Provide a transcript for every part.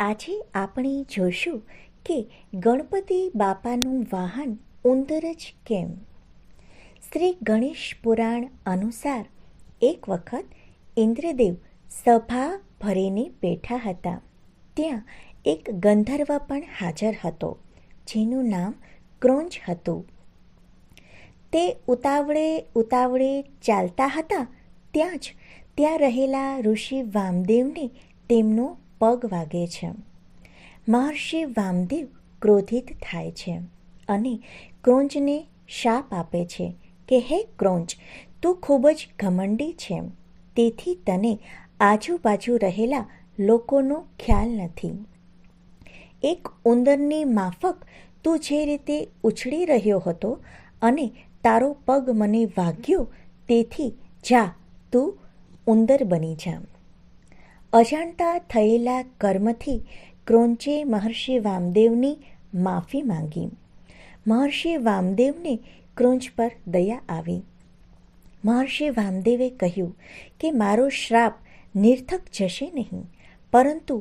આજે આપણે જોશું કે ગણપતિ બાપાનું વાહન ઉંદર જ કેમ? શ્રી ગણેશ પુરાણ અનુસાર એક વખત ઇન્દ્રદેવ સભા ભરીને બેઠા હતા. ત્યાં એક ગંધર્વ પણ હાજર હતો, જેનું નામ ક્રોંજ હતું. તે ઉતાવળે ઉતાવળે ચાલતા હતા, ત્યાં જ ત્યાં રહેલા ઋષિ વામદેવને તેમનો પગ વાગે છે. મહર્ષિ વામદેવ ક્રોધિત થાય છે અને ક્રોંજને શાપ આપે છે કે, હે ક્રોંચ તું ખૂબ જ ઘમંડી છે. તેથી તને આજુબાજુ રહેલા લોકોનો ખ્યાલ નથી. એક ઉંદરની માફક તું જે રીતે ઉછળી રહ્યો હતો અને તારો પગ મને વાગ્યો, તેથી જા, તું ઉંદર બની જા. અજાણતા થયેલા કર્મથી ક્રોંચે મહર્ષિ વામદેવની માફી માંગી. મહર્ષિ વામદેવને ક્રોંચ પર દયા આવી. મહર્ષિ વામદેવે કહ્યું કે મારો શ્રાપ નિર્થક જશે નહીં, પરંતુ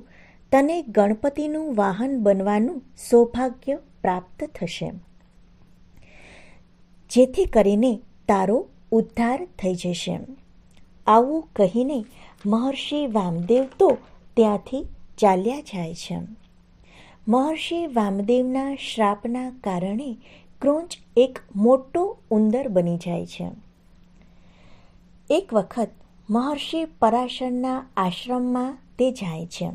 તને ગણપતિનું વાહન બનવાનું સૌભાગ્ય પ્રાપ્ત થશે. જેથી કરીને તારો ઉદ્ધાર થઈ જશે. આવું કહીને મહર્ષિ વામદેવ તો ત્યાંથી ચાલ્યા જાય છે. મહર્ષિ વામદેવના શ્રાપના કારણે ક્રોંચ એક મોટો ઉંદર બની જાય છે. એક વખત મહર્ષિ પરાશરના આશ્રમમાં તે જાય છે.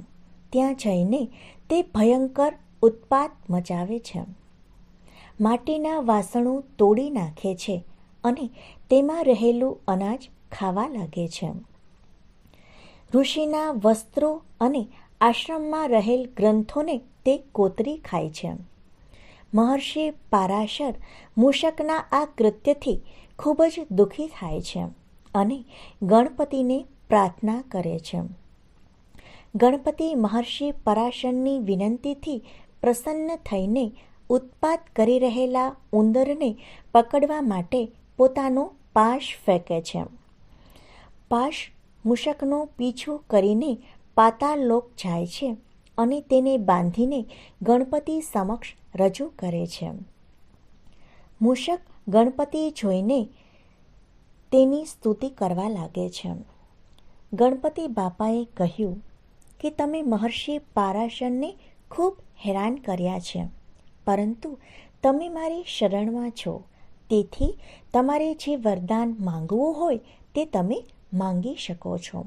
ત્યાં જઈને તે ભયંકર ઉત્પાત મચાવે છે. માટીના વાસણો તોડી નાખે છે અને તેમાં રહેલું અનાજ ખાવા લાગે છે. ઋષિના વસ્ત્રો અને આશ્રમમાં રહેલ ગ્રંથોને તે કોતરી ખાય છે. મહર્ષિ પારાશર મૂષકના આ કૃત્યથી ખૂબ જ દુઃખી થાય છે અને ગણપતિને પ્રાર્થના કરે છે. ગણપતિ મહર્ષિ પરાશરની વિનંતીથી પ્રસન્ન થઈને ઉત્પાત કરી રહેલા ઉંદરને પકડવા માટે પોતાનો પાશ ફેંકે છે. પાશ મૂષકનો પીછો કરીને પાતાળ લોક જાય છે અને તેને બાંધીને ગણપતિ સમક્ષ રજૂ કરે છે. મૂષક ગણપતિ જોઈને તેની સ્તુતિ કરવા લાગે છે. ગણપતિ બાપાએ કહ્યું કે તમે મહર્ષિ પારાશરને ખૂબ હેરાન કર્યા છે, પરંતુ તમે મારી શરણમાં છો. તેથી તમારે જે વરદાન માંગવું હોય તે તમે માંગી શકો છો.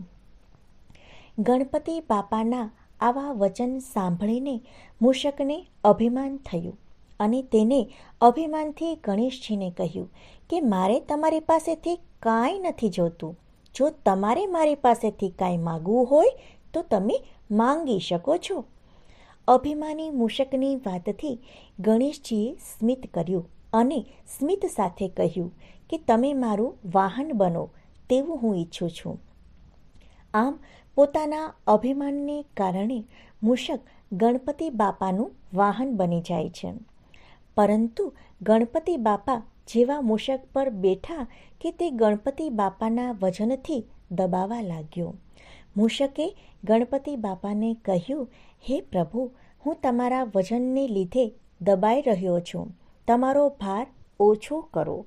ગણપતિ બાપાના આવા વચન સાંભળીને મૂષકને અભિમાન થયું અને તેને અભિમાનથી ગણેશજીને કહ્યું કે, મારે તમારી પાસેથી કાંઈ નથી જોતું. જો તમારે મારી પાસેથી કાંઈ માગવું હોય, તો તમે માંગી શકો છો. અભિમાની મૂષકની વાતથી ગણેશજીએ સ્મિત કર્યું અને સ્મિત સાથે કહ્યું કે, તમે મારું વાહન બનો. તેવું હું ઈચ્છું છું. આમ, પોતાના અભિમાનને કારણે મૂષક ગણપતિ બાપાનું વાહન બની જાય છે. પરંતુ ગણપતિ બાપા જેવા મૂષક પર બેઠા કે તે ગણપતિ બાપાના વજનથી દબાવા લાગ્યો. મૂષકે ગણપતિ બાપાને કહ્યું, હે પ્રભુ, હું તમારા વજનને લીધે દબાઈ રહ્યો છું. તમારો ભાર ઓછો કરો.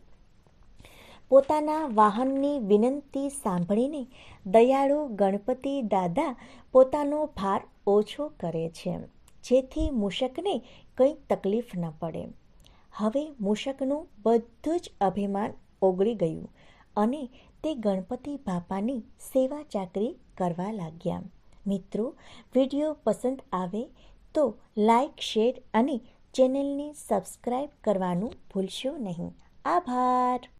પોતાના વાહનની વિનંતી સાંભળીને દયાળુ ગણપતિ દાદા પોતાનો ભાર ઓછો કરે છે, જેથી મૂષકને કંઈ તકલીફ ન પડે. હવે મૂષકનું બધું જ અભિમાન ઓગળી ગયું અને તે ગણપતિ બાપાની સેવા ચાકરી કરવા લાગ્યા. મિત્રો, વીડિયો પસંદ આવે તો લાઈક, શેર અને ચેનલને સબસ્ક્રાઈબ કરવાનું ભૂલશો નહીં. આભાર!